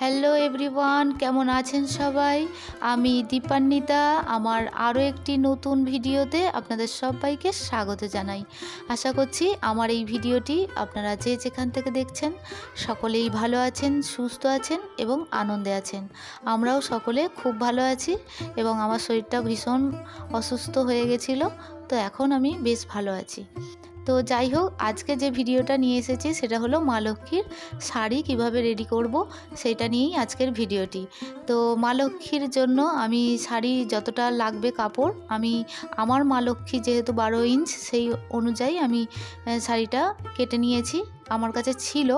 Hello everyone কেমন আছেন সবাই? আমি দীপান্বিতা, আমার আরও একটি নতুন ভিডিওতে আপনাদের সবাইকে স্বাগত জানাই। আশা করছি আমার এই ভিডিওটি আপনারা যে যেখান থেকে দেখছেন, সকলেই ভালো আছেন, সুস্থ আছেন এবং আনন্দে আছেন। আমরাও সকলে খুব ভালো আছি এবং আমার শরীরটা ভীষণ অসুস্থ হয়ে গেছিল, তো এখন আমি বেশ ভালো আছি। তো যাই হোক, আজকে যে ভিডিওটা নিয়ে এসেছি সেটা হলো মা লক্ষ্মীর শাড়ি কীভাবে রেডি করব সেটা নিয়েই আজকের ভিডিওটি। তো মা লক্ষ্মীর জন্য আমি শাড়ি যতটা লাগবে কাপড়, আমি আমার মা লক্ষ্মী যেহেতু বারো ইঞ্চ সেই অনুযায়ী আমি শাড়িটা কেটে নিয়েছি। আমার কাছে ছিল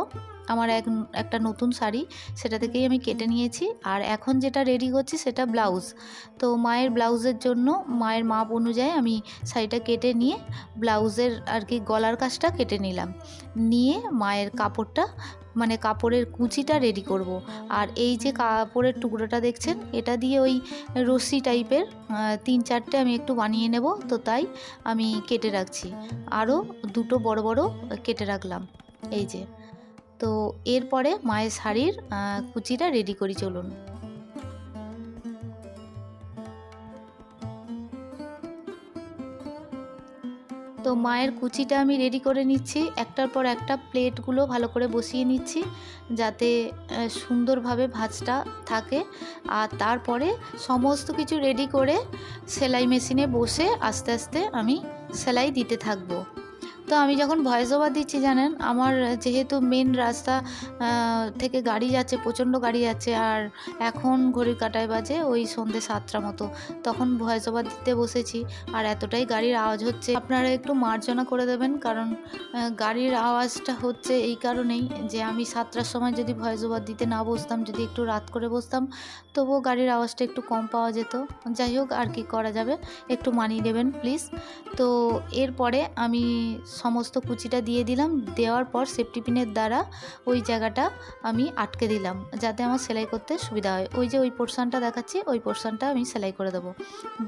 আমার এক একটা নতুন শাড়ি, সেটা থেকেই আমি কেটে নিয়েছি। আর এখন যেটা রেডি করছি সেটা ব্লাউজ তো মায়ের ব্লাউজের জন্য, মায়ের মাপ অনুযায়ী আমি শাড়িটা কেটে নিয়ে ব্লাউজের আর কি গলার কাজটা কেটে নিলাম। নিয়ে মায়ের কাপড়টা মানে কাপড়ের কুচিটা রেডি করব। আর এই যে কাপড়ের টুকরোটা দেখছেন, এটা দিয়ে ওই রশ্মি টাইপের তিন চারটে আমি একটু বানিয়ে নেব। তো তাই আমি কেটে রাখছি। আরও দুটো বড় বড় কেটে রাখলাম। এই যে। তো এরপরে মায়ের শাড়ির কুচিটা রেডি করি, চলুন। তো মায়ের কুচিটা আমি রেডি করে নিচ্ছি। একটার পর একটা প্লেটগুলো ভালো করে বসিয়ে নিচ্ছি, যাতে সুন্দরভাবে ভাজটা থাকে। আর তারপরে সমস্ত কিছু রেডি করে সেলাই মেশিনে বসে আস্তে আস্তে আমি সেলাই দিতে থাকব। তো আমি যখন ভয়েস ওভার দিচ্ছি জানেন, আমার যেহেতু মেন রাস্তা থেকে গাড়ি যাচ্ছে, প্রচণ্ড গাড়ি যাচ্ছে, আর এখন ঘড়ির কাটায় বাজে ওই সন্ধ্যে সাতটা মতো। তখন ভয়েস ওভার দিতে বসেছি, আর এতটাই গাড়ির আওয়াজ হচ্ছে। আপনারা একটু মার্জনা করে দেবেন, কারণ গাড়ির আওয়াজটা হচ্ছে এই কারণেই যে আমি সাতটার সময় যদি ভয়েস ওভার দিতে না বসতাম, যদি একটু রাত করে বসতাম, তবুও গাড়ির আওয়াজটা একটু কম পাওয়া যেত। যাই হোক, আর কি করা যাবে? একটু মানিয়ে দেবেন প্লিজ তো এরপরে আমি সমস্ত কুচিটা দিয়ে দিলাম। দেওয়ার পর সেফটি পিনের দ্বারা ওই জায়গাটা আমি আটকে দিলাম, যাতে আমার সেলাই করতে সুবিধা হয়। ওই যে ওই পোর্শনটা দেখাচ্ছি, ওই পোর্শনটা আমি সেলাই করে দেবো।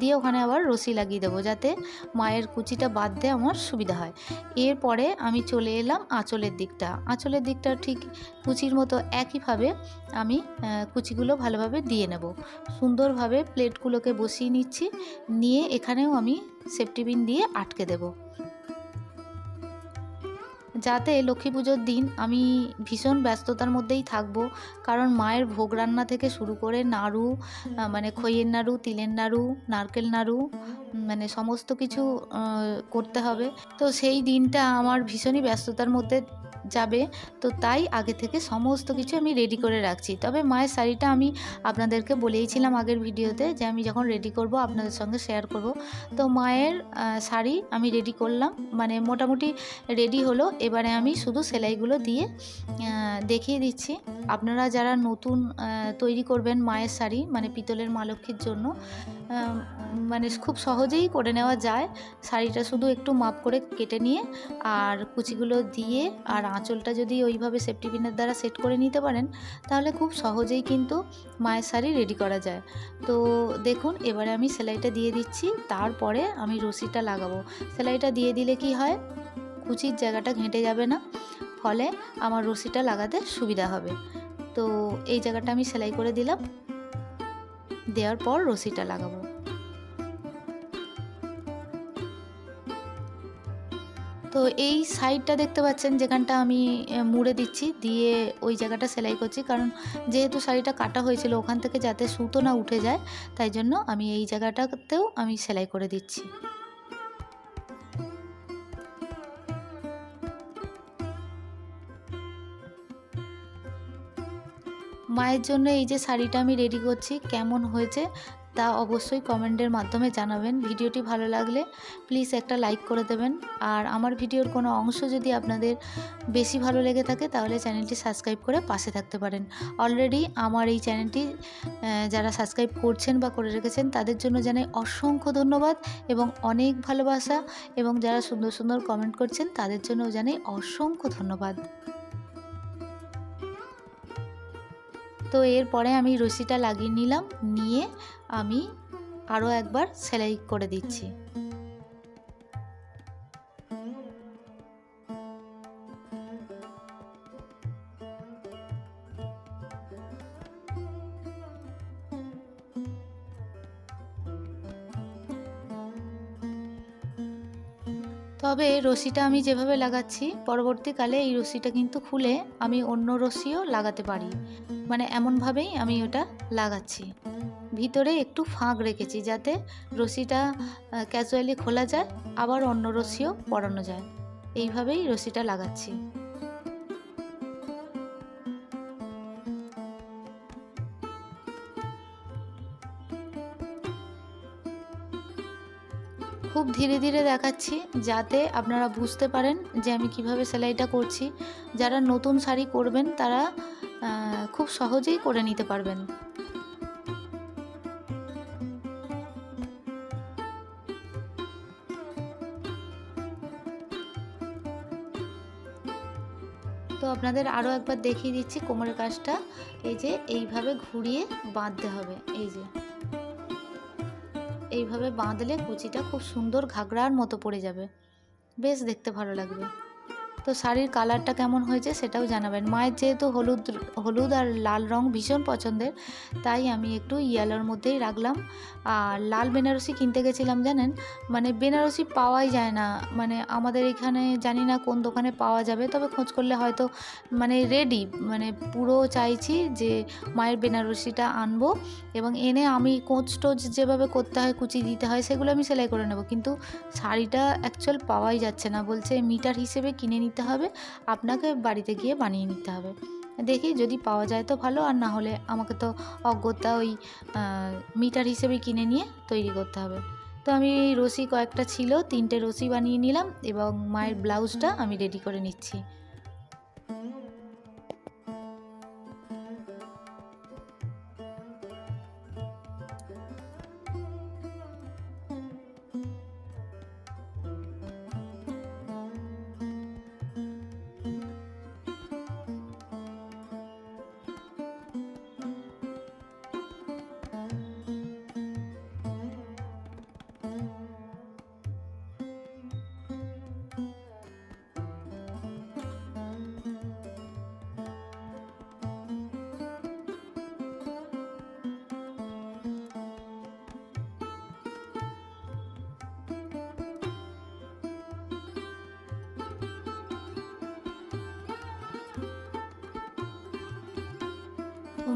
দিয়ে ওখানে আবার রশি লাগিয়ে দেবো, যাতে মায়ের কুচিটা বাঁধতে আমার সুবিধা হয়। এরপরে আমি চলে এলাম আঁচলের দিকটা। আঁচলের দিকটা ঠিক কুচির মতো একইভাবে আমি কুচিগুলো ভালোভাবে দিয়ে নেব। সুন্দরভাবে প্লেটগুলোকে বসিয়ে নিচ্ছি। নিয়ে এখানেও আমি সেফটি পিন দিয়ে আটকে দেবো। যাতে লক্ষ্মী পুজোর দিন আমি ভীষণ ব্যস্ততার মধ্যেই থাকব। কারণ মায়ের ভোগ রান্না থেকে শুরু করে নাড়ু মানে খইয়ের নাড়ু, তিলের নাড়ু, নারকেল নাড়ু মানে সমস্ত কিছু করতে হবে। তো সেই দিনটা আমার ভীষণই ব্যস্ততার মধ্যে যাবে। তো তাই আগে থেকে সমস্ত কিছু আমি রেডি করে রাখছি। তবে মায়ের শাড়িটা আমি আপনাদেরকে বলেইছিলাম আগের ভিডিওতে যে আমি যখন রেডি করব আপনাদের সঙ্গে শেয়ার করব। তো মায়ের শাড়ি আমি রেডি করলাম। মানে মোটামুটি রেডি হলো। এবারে আমি শুধু সেলাইগুলো দিয়ে দেখিয়ে দিচ্ছি। আপনারা যারা নতুন তৈরি করবেন মায়ের শাড়ি মানে পিতলের মা লক্ষ্মীর জন্য মানে খুব সহজেই করে নেওয়া যায়। শাড়িটা শুধু একটু মাপ করে কেটে নিয়ে আর কুচিগুলো দিয়ে আর আঁচলটা যদি ওইভাবে সেফটি পিনের দ্বারা সেট করে নিতে পারেন, তাহলে খুব সহজেই কিন্তু মায়ের শাড়ি রেডি করা যায়। তো দেখুন, এবারে আমি সেলাইটা দিয়ে দিচ্ছি, তারপরে আমি রশিটা লাগাবো। সেলাইটা দিয়ে দিলে কি হয়? কুচির জায়গাটা ঘেঁটে যাবে না, ফলে আমার রশিটা লাগাতে সুবিধা হবে। তো এই জায়গাটা আমি সেলাই করে দিলাম, দেওয়ার পর রশিটা লাগাবো। তো এই সাইডটা দেখতে পাচ্ছেন, যেখানটা আমি মুড়ে দিচ্ছি, দিয়ে ওই জায়গাটা সেলাই করছি। কারণ যেহেতু শাড়িটা কাটা হয়েছিল ওখান থেকে যাতে সুতো না উঠে যায়, তাই জন্য আমি এই জায়গাটাতেও আমি সেলাই করে দিচ্ছি। মায়ের জন্য এই যে শাড়িটা আমি রেডি করছি, কেমন হয়েছে তা অবশ্যই কমেন্টের মাধ্যমে জানাবেন। ভিডিওটি ভালো লাগলে প্লিজ একটা লাইক করে দেবেন। আর আমার ভিডিওর কোনো অংশ যদি আপনাদের বেশি ভালো লেগে থাকে, তাহলে চ্যানেলটি সাবস্ক্রাইব করে পাশে থাকতে পারেন। অলরেডি আমার এই চ্যানেলটি যারা সাবস্ক্রাইব করছেন বা করে রেখেছেন, তাদের জন্য জানাই অসংখ্য ধন্যবাদ এবং অনেক ভালোবাসা। এবং যারা সুন্দর সুন্দর কমেন্ট করছেন, তাদের জন্য জানাই অসংখ্য ধন্যবাদ। তো এরপরে আমি রশিটা লাগিয়ে নিলাম নিয়ে আমি আরও একবার সেলাই করে দিচ্ছি। তবে রশিটা আমি যেভাবে লাগাচ্ছি, পরবর্তীকালে এই রশিটা কিন্তু খুলে আমি অন্য রশিও লাগাতে পারি। মানে এমনভাবেই আমি ওটা লাগাচ্ছি। ভিতরে একটু ফাঁক রেখেছি যাতে রশিটা ক্যাজুয়ালি খোলা যায়, আবার অন্য রশিও পরানো যায়। এইভাবেই রশিটা লাগাচ্ছি। খুব ধীরে ধীরে দেখাচ্ছি যাতে আপনারা বুঝতে পারেন যে আমি কীভাবে সেলাইটা করছি। যারা নতুন শাড়ি করবেন তারা খুব সহজেই করে নিতে পারবেন। তো আপনাদের আরও একবার দেখিয়ে দিচ্ছি কোমরের কাজটা। এই যে এইভাবে ঘুরিয়ে বাঁধতে হবে। এই যে। এইভাবে বাঁধলে কুচিটা খুব সুন্দর ঘাগরার মতো পড়ে যাবে। বেশ দেখতে ভালো লাগবে। তো শাড়ির কালারটা কেমন হয়েছে সেটাও জানাবেন। মায়ের যেহেতু হলুদ হলুদ আর লাল রং ভীষণ পছন্দের, তাই আমি একটু ইয়েলোর মধ্যেই রাখলাম। আর লাল বেনারসি কিনতে গেছিলাম জানেন? মানে বেনারসি পাওয়াই যায় না। মানে আমাদের এখানে জানি না কোন দোকানে পাওয়া যাবে, তবে খোঁজ করলে হয়তো মানে রেডি মানে পুরো চাইছি যে মায়ের বেনারসিটা আনব এবং এনে আমি কোঁচ টোচ যেভাবে করতে হয় কুচি দিতে হয়, সেগুলো আমি সেলাই করে নেব। কিন্তু শাড়িটা অ্যাকচুয়াল পাওয়াই যাচ্ছে না, বলছে মিটার হিসেবে কিনে নিতে হবে, আপনাকে বাড়িতে গিয়ে বানিয়ে নিতে হবে। দেখি যদি পাওয়া যায় তো ভালো, আর না হলে আমাকে তো অজ্ঞতা ওই মিটার হিসেবে কিনে নিয়ে তৈরি করতে হবে। তো আমি রসি কয়েকটা ছিল, তিনটে রসি বানিয়ে নিলাম এবং মায়ের ব্লাউজটা আমি রেডি করে নিচ্ছি।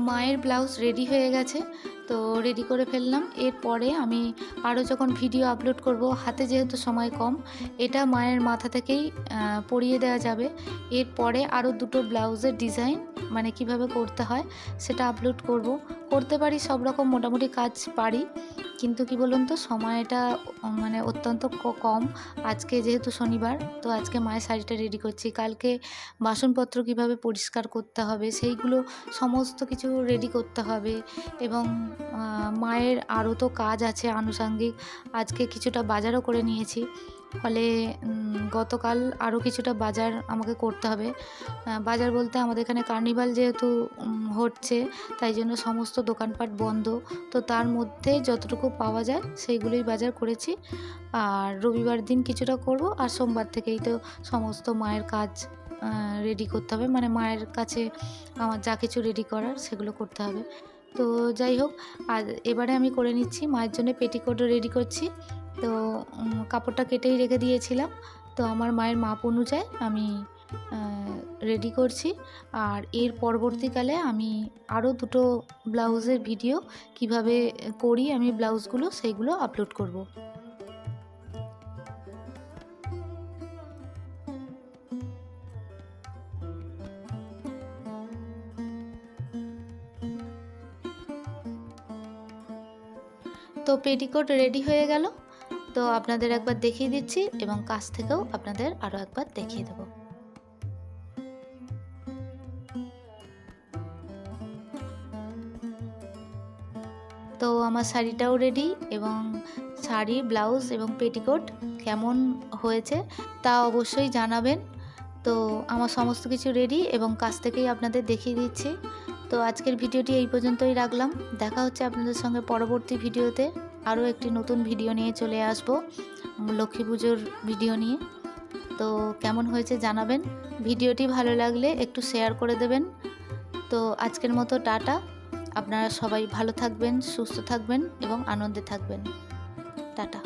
মায়ের ব্লাউজ রেডি হয়ে গেছে, তো রেডি করে ফেললাম। এরপরে আমি আরও যখন ভিডিও আপলোড করব, হাতে যেহেতু সময় কম, এটা মায়ের মাথা থেকেই পরিয়ে দেওয়া যাবে। এরপরে আরও দুটো ব্লাউজের ডিজাইন মানে কীভাবে করতে হয়, সেটা আপলোড করব। করতে পারি সব রকম, মোটামুটি কাজ পারি। কিন্তু কি বলুন তো, সময়টা মানে অত্যন্ত কম। আজকে যেহেতু শনিবার, তো আজকে মায়ের শাড়িটা রেডি করছি। কালকে বাসনপত্র কীভাবে পরিষ্কার করতে হবে, সেইগুলো সমস্ত কিছু রেডি করতে হবে এবং মায়ের আরও তো কাজ আছে আনুষাঙ্গিক। আজকে কিছুটা বাজারও করে নিয়েছি। ফলে গতকাল আরও কিছুটা বাজার আমাকে করতে হবে। বাজার বলতে আমাদের এখানে কার্নিভাল যেহেতু হচ্ছে, তাই জন্য সমস্ত দোকানপাট বন্ধ। তো তার মধ্যে যতটুকু পাওয়া যায় সেইগুলোই বাজার করেছি। আর রবিবার দিন কিছুটা করব, আর সোমবার থেকেই তো সমস্ত মায়ের কাজ রেডি করতে হবে। মানে মায়ের কাছে আমার যা কিছু রেডি করার সেগুলো করতে হবে। তো যাই হোক, আর এবারে আমি করে নিচ্ছি, মায়ের জন্য পেটিকোটও রেডি করছি। তো কাপড়টা কেটেই রেখে দিয়েছিলাম। তো আমার মায়ের মাপ অনুযায়ী আমি রেডি করছি। আর এর পরবর্তীকালে আমি আরও দুটো ব্লাউজের ভিডিও কীভাবে করি, আমি ব্লাউজগুলো সেইগুলো আপলোড করব। তো পেটিকোট রেডি হয়ে গেল। তো আপনাদের একবার দেখিয়ে দিচ্ছি এবং কাছ থেকেও আপনাদের আরও একবার দেখিয়ে দেবো। তো আমার শাড়িটাও রেডি এবং শাড়ি ব্লাউজ এবং পেটিকোট কেমন হয়েছে তা অবশ্যই জানাবেন। তো আমার সমস্ত কিছু রেডি এবং কাছ থেকেই আপনাদের দেখিয়ে দিচ্ছি। তো আজকের ভিডিওটি এই পর্যন্তই রাখলাম। দেখা হচ্ছে আপনাদের সঙ্গে পরবর্তী ভিডিওতে। আরও একটি নতুন ভিডিও নিয়ে চলে আসব, লক্ষ্মী পুজোর ভিডিও নিয়ে। তো কেমন হয়েছে জানাবেন। ভিডিওটি ভালো লাগলে একটু শেয়ার করে দেবেন। তো আজকের মতো টাটা। আপনারা সবাই ভালো থাকবেন, সুস্থ থাকবেন এবং আনন্দে থাকবেন। টাটা।